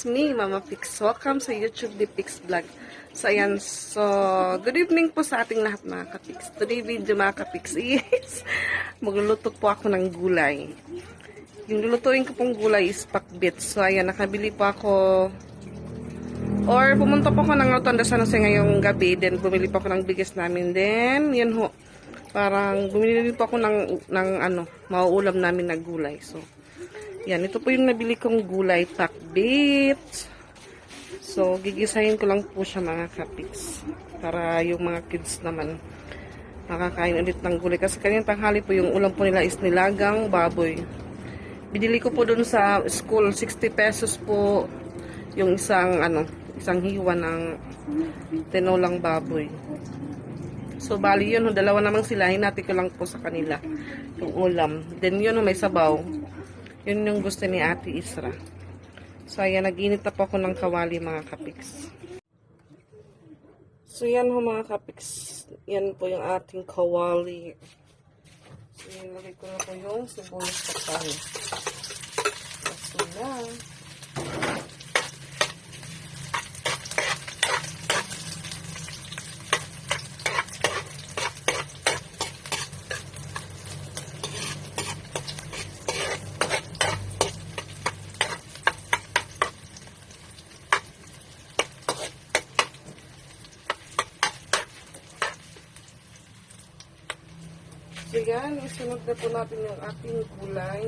it's me, Mama Pix. Welcome sa YouTube ni Pix Vlog. So, ayan. So, good evening po sa ating lahat mga kapix. Today video mga kapix is magluluto po ako ng gulay. Yung lulutuin ko pong gulay is pakbit. So, ayan, nakabili po ako or pumunta po ako ng Rotonda San Jose ngayong gabi. Then, bumili po ako ng bigas namin. Then, yun ho. Parang bumili po ako ng, ng ano, mauulam namin na gulay. So, yan, ito po yung nabili kong gulay pakbit. So, gigisahin ko lang po siya mga kapits. Para yung mga kids naman makakain ulit ng gulay. Kasi kanina tanghali po yung ulam po nila is nilagang baboy. Binili ko po dun sa school, 60 pesos po yung isang ano, isang hiwa ng tinolang baboy. So, bali yun, dalawa namang sila, hinati ko lang po sa kanila yung ulam. Then yun, may sabaw. Yun yung gusto ni Ate Isra. So, ayan, nag-init na po ako ng kawali, mga kapiks. So, yan ho, mga kapiks. Yan po yung ating kawali. So, yan, lagay ko na po yung sibuyas sa pan. So, na. Yan, isunod na po natin yung ating gulay.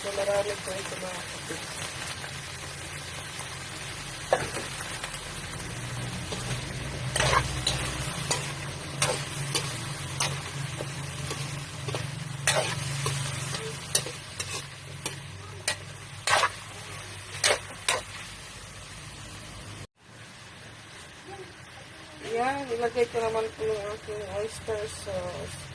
So, marami po ito mga kapit. Yan, ilagay ko naman po yung aking oyster sauce.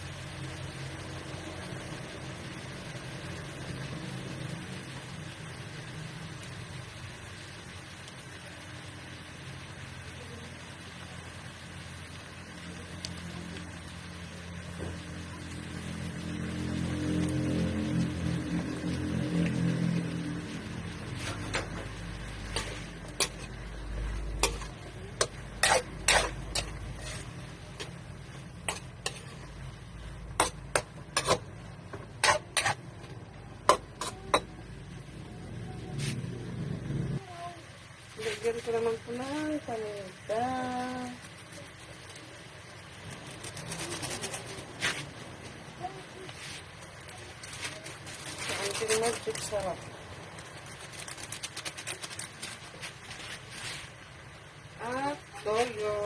Lagyan ko naman po ng paninda. Sa ating magic sarap. At toyo.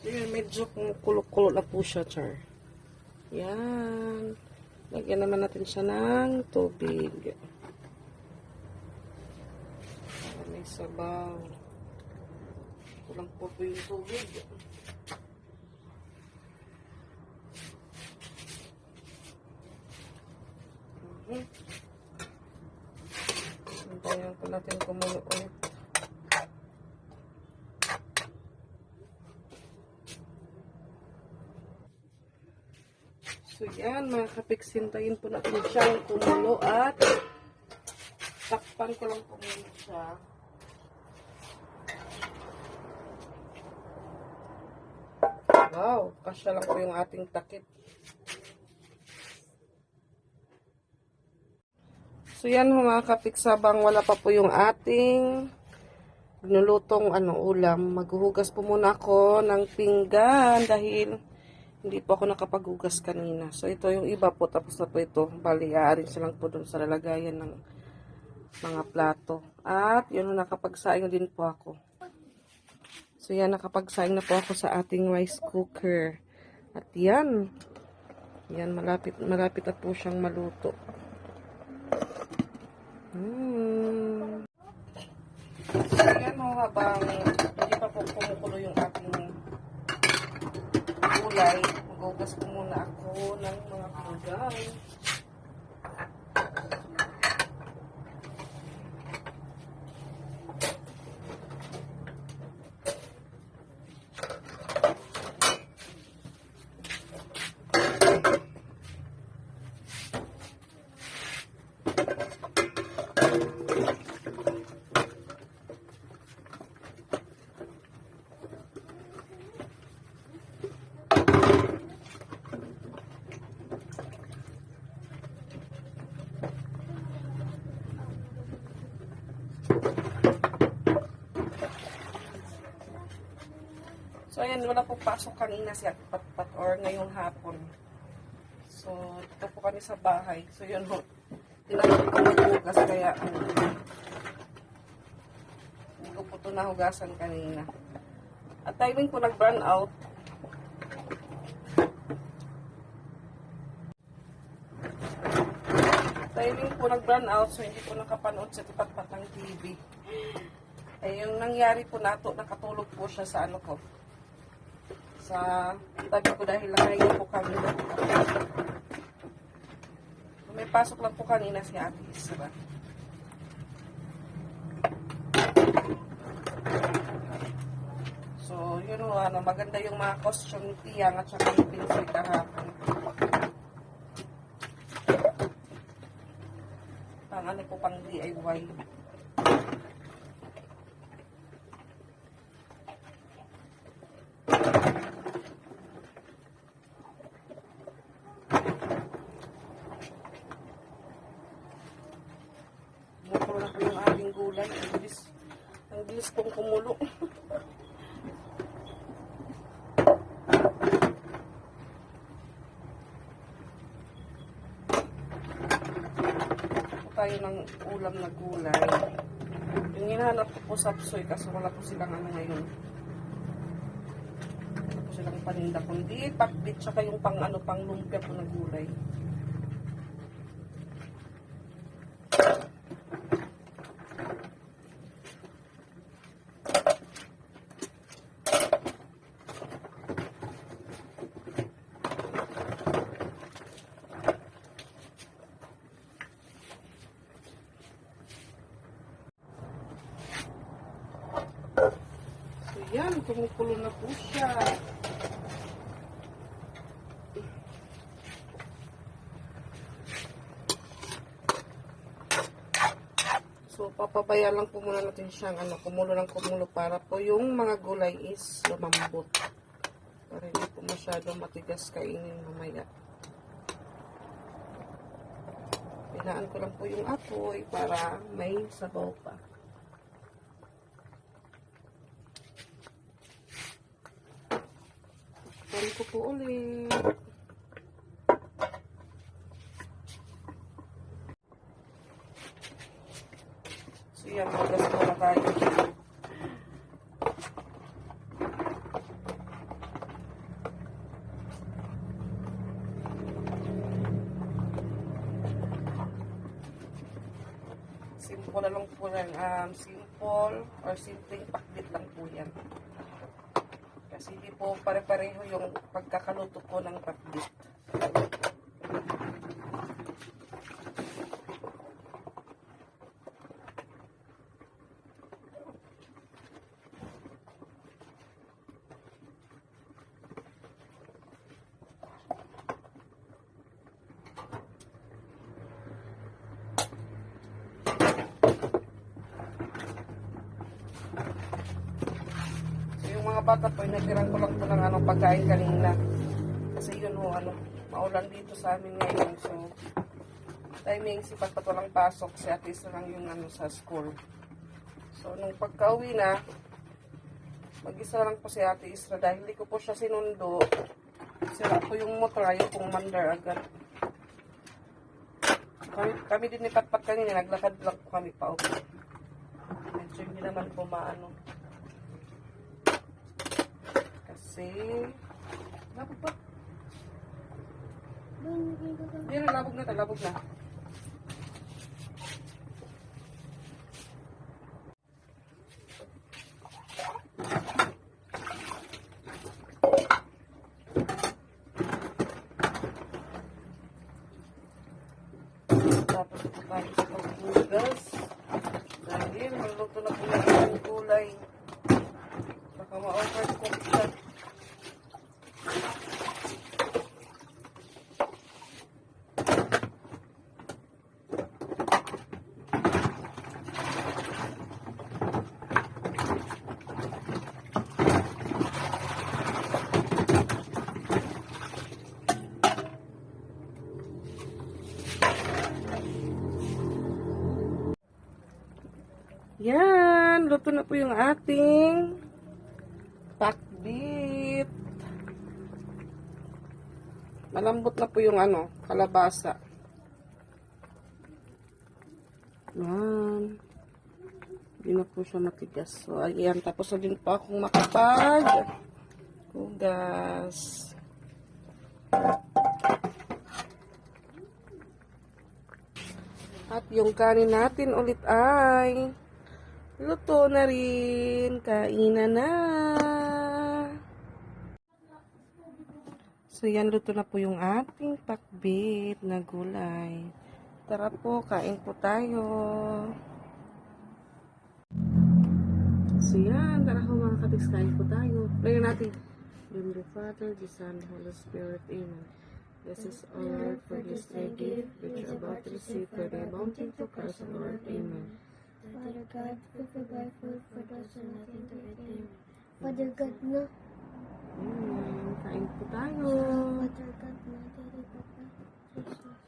Yan, medyo kulo-kulo na po siya, char. Yan. Lagyan naman natin siya ng tubig. Para may sabaw. Kulang po po yung tubig. Mhm. Hintayin po natin kumulo ulit. So yan, mga kapiksintayin po natin siyang kumulo at takpan ko lang po muna siya. Wow, kasya lang po yung ating takip. So yan mga kapiksabang wala pa po yung ating nulutong ano, ulam. Maghuhugas po muna ako ng pinggan dahil hindi po ako nakapaghugas kanina. So, ito yung iba po. Tapos na po ito. Bali, aarin siya po dun sa lalagayan ng mga plato. At, yun, nakapagsaing din po ako. So, yan, nakapagsaing na po ako sa ating rice cooker. At yan. Yan, malapit, malapit na po siyang maluto. Hmm. So, yan habang hindi pa po kumukulo yung ating gulay, magugas po muna ako ng mga gulay. So, ayan, wala po pasok kanina si Ate Patpat or ngayong hapon. So, dito po kami sa bahay. So, yun ho. Tinanong ko maghugas kaya ano, hindi ko po ito nahugasan kanina. At timing po nag-burn out. Timing po nag-burn out so hindi po nakapanood sa tipatpat ng TV. Eh, yung nangyari po nato, nakatulog po siya sa ano ko, sa tabi ko dahil nakahinga po kami. May pasok lang po kanina si Ate Isra. So, yun o, ano, maganda yung mga costume tiyang at saka yung pinsel kahapon. Pang ano po, pang DIY. Bukro na po yung ating gulay. Ang bilis, ang bilis pong kumulo. Tayo ng ulam na gulay. Yung hinahanap ko po sa Psoy kasi wala po silang ano ngayon. Wala po silang paninda kundi pakbit tsaka yung pang ano pang lumpia po na gulay. So yan, kumukulo na po siya. So, papabaya lang po muna natin siyang ano, kumulo ng kumulo para po yung mga gulay is lumambot. Para hindi po masyado matigas kainin mamaya. Pinaan ko lang po yung apoy para may sabaw pa. Pan ko po ulit. So yan, magas ko na tayo. Simple na lang po yan. Um, simple or simpleng pakbit lang po yan. Hindi po pare-pareho yung pagkakaluto ko ng pakbit. Mga bata po, natiran ko lang po ng ano, pagkain kanina. Kasi yun ho, ano, maulan dito sa amin ngayon. So, timing si Patpat walang pasok, si Ate Isra lang yung ano, sa school. So, nung pagka-uwi na, mag-isa lang po si Ate Isra dahil hindi ko po siya sinundo. Sira po yung motor, ayaw pong mandar agad. Kami, kami din ni Patpat kanina, naglakad lang po kami pa. Medyo hindi naman po maano. Kasi, labog pa. Hindi na, labog na, labog na. Luto na po yung ating pakbit. Malambot na po yung ano, kalabasa. Yan. Hindi na po siya matigas. So, ayan. Tapos na din po akong makapag hugas. At yung kanin natin ulit ay luto na rin. Kainan na. So, yan, luto na po yung ating pakbit na gulay. Tara po, kain po tayo. So, yan, tara po mga katiks, kain po tayo. Playin natin. In the Father, the Son, Holy Spirit. Amen. This is our Lord for this day gift, which you are about to receive for the mountain for Christ our Lord. Amen. Father God, we provide food for those who nothing to eat. Father God, no. Amen. Kain po tayo. Father God, no. Daddy, Papa, Jesus.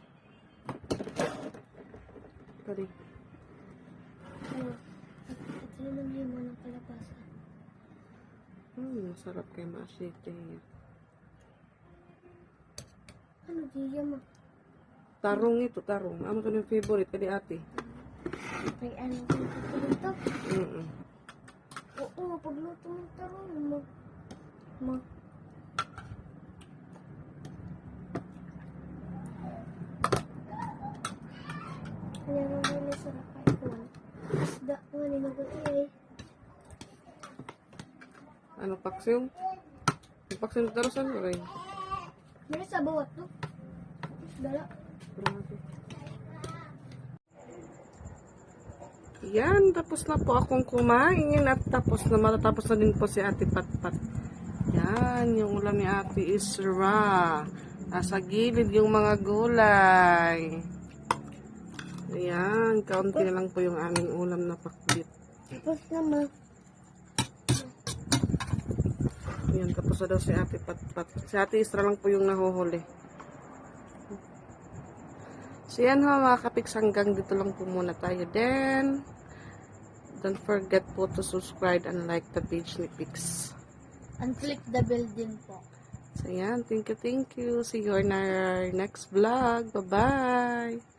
Ano? At ang himo ng kalabasa. Hmm, masarap kay Mashite. Ano, diya mo? Tarong ito, tarong. Amo to yung favorite, kadi ate. May ano dito? Mm Oo, pagluto ng tarong mo. Ma. Ano yung huli sa rakay ko? Isda nga ni Maguti Ano, paksiw? Yung paksiw na tarusan mo rin. Meron sa bawat no? Dala. Yan, tapos na po akong kumain at tapos na matatapos na din po si Ate Patpat. Yan, yung ulam ni Ate is raw. Nasa gilid yung mga gulay. Ayan, kaunti na lang po yung aming ulam na pakbit. Tapos naman. Ayan, tapos na daw si Ate Patpat. Si Ate Isra lang po yung nahuhuli. So yan mga kapiks, hanggang dito lang po muna tayo. Then, don't forget po to subscribe and like the page ni Pix. And click the bell din po. So yan, thank you, thank you. See you in our next vlog. Bye-bye!